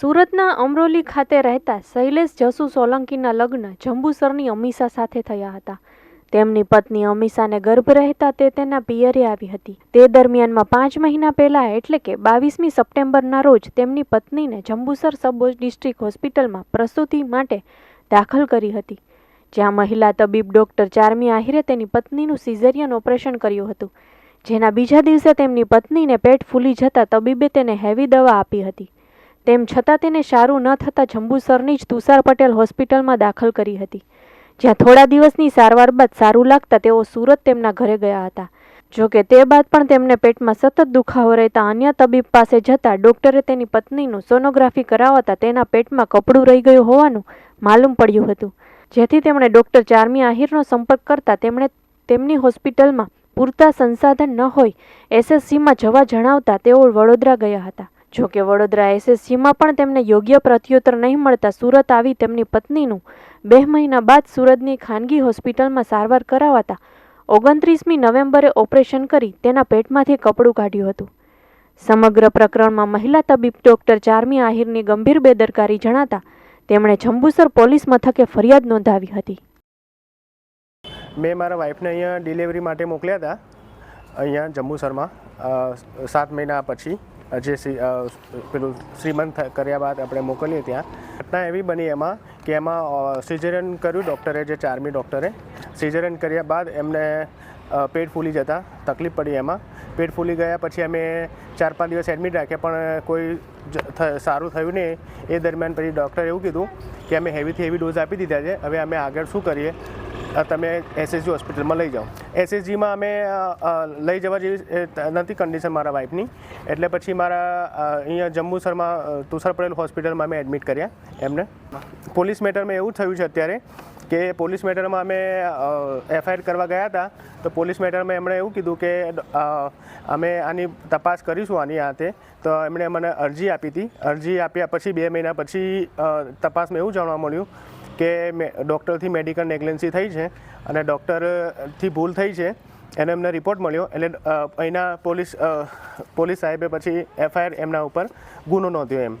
સુરતના અમરોલી ખાતે રહેતા શૈલેષ જસુ સોલંકીના લગ્ન જંબુસરની અમીષા સાથે થયા હતા. તેમની પત્ની અમીષાને ગર્ભ રહેતા તે તેના પિયરે આવી હતી. તે દરમિયાનમાં પાંચ મહિના પહેલા એટલે કે બાવીસમી સપ્ટેમ્બરના રોજ તેમની પત્નીને જંબુસર સબ ડિસ્ટ્રિક્ટ હોસ્પિટલમાં પ્રસૂતિ માટે દાખલ કરી હતી. જ્યાં મહિલા તબીબ ડોક્ટર ચારમી આહિરે તેની પત્નીનું સિઝેરિયન ઓપરેશન કર્યું હતું. જેના બીજા દિવસે તેમની પત્નીને પેટ ફૂલી જતાં તબીબે તેને હેવી દવા આપી હતી. તેમ છતાં તેને સારું ન થતાં જંબુસરની જ તુષાર પટેલ હોસ્પિટલમાં દાખલ કરી હતી. જ્યાં થોડા દિવસની સારવાર બાદ સારું લાગતા તેઓ સુરત તેમના ઘરે ગયા હતા. જો કે તે બાદ પણ તેમને પેટમાં સતત દુખાવો રહેતા અન્ય તબીબ પાસે જતા ડોક્ટરે તેની પત્નીનું સોનોગ્રાફી કરાવતા તેના પેટમાં કપડું રહી ગયું હોવાનું માલુમ પડ્યું હતું. જેથી તેમણે ડૉક્ટર ચારમી આહિરનો સંપર્ક કરતા તેમણે તેમની હોસ્પિટલમાં પૂરતા સંસાધન ન હોય એસએસસીમાં જવા જણાવતા તેઓ વડોદરા ગયા હતા. જો કે વડોદરા એસએસસીમાં પણ તેમને યોગ્ય પ્રત્યુત્તર નહીં મળતા સુરત આવી તેમની પત્નીનું બે મહિના બાદ સુરતની ખાનગી હોસ્પિટલમાં સારવાર કરાવાતા ઓગણત્રીસમી નવેમ્બરે ઓપરેશન કરી તેના પેટમાંથી કપડું કાઢ્યું હતું. સમગ્ર પ્રકરણમાં મહિલા તબીબ ડોક્ટર ચારમી આહિરની ગંભીર બેદરકારી જણાતા તેમણે જંબુસર પોલીસ મથકે ફરિયાદ નોંધાવી હતી. મેં મારા વાઈફને અહીંયા ડિલિવરી માટે મોકલ્યા હતા. અહીંયા જંબુસરમાં સાત મહિના પછી. જે પેલું શ્રીમંત કર્યા બાદ આપણે મોકલીએ ત્યાં. ઘટના એવી બની એમાં કે એમાં સિઝેરિયન કર્યું ડૉક્ટરે, જે ચારમી ડૉક્ટરે. સિઝેરિયન કર્યા બાદ એમને પેટ ફૂલી જતા, તકલીફ પડી એમાં. પેટ ફૂલી ગયા પછી અમે ચાર પાંચ દિવસ એડમિટ રાખ્યા, પણ કોઈ સારું થયું નહીં. એ દરમિયાન પછી ડૉક્ટરે એવું કીધું કે અમે હેવીથી હેવી ડોઝ આપી દીધા છે. હવે અમે આગળ શું કરીએ? તમે એસએસજી હોસ્પિટલમાં લઈ જાઓ. એસએસજીમાં અમે લઈ જવા જેવી નથી કન્ડિશન મારા વાઈફની એટલે પછી મારા અહીંયા જંબુસરમાં તુષાર પટેલ હોસ્પિટલમાં અમે એડમિટ કર્યા એમને. પોલીસ મેટરમાં એવું થયું છે અત્યારે કે પોલીસ મેટરમાં અમે એફઆઈઆર કરવા ગયા હતા. તો પોલીસ મેટરમાં એમણે એવું કીધું કે અમે આની તપાસ કરીશું આની હાથે. તો એમણે મને અરજી આપી હતી. અરજી આપ્યા પછી બે મહિના પછી તપાસમાં એવું જાણવા મળ્યું કે ડૉક્ટરથી મેડિકલ નેગ્લેન્સી થઈ છે અને ડૉક્ટરથી ભૂલ થઈ છે, એનો એમને રિપોર્ટ મળ્યો એટલે અહીંના પોલીસ પોલીસ સાહેબે પછી એફઆઈઆર એમના ઉપર ગુનો નોંધ્યો એમ.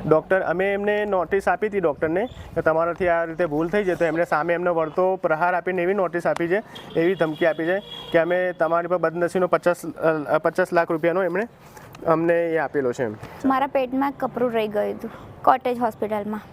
ડૉક્ટર, અમે એમને નોટિસ આપી હતી ડૉક્ટરને કે તમારાથી આ રીતે ભૂલ થઈ છે તો એમને સામે એમનો વળતો પ્રહાર આપીને એવી નોટિસ આપી છે, એવી ધમકી આપી છે કે અમે તમારી પર બદનસીનો પચાસ પચાસ લાખ રૂપિયાનો એમણે અમને એ આપેલો છે એમ. મારા પેટમાં કપરું રહી ગયું હતું, કોટેજ હોસ્પિટલમાં.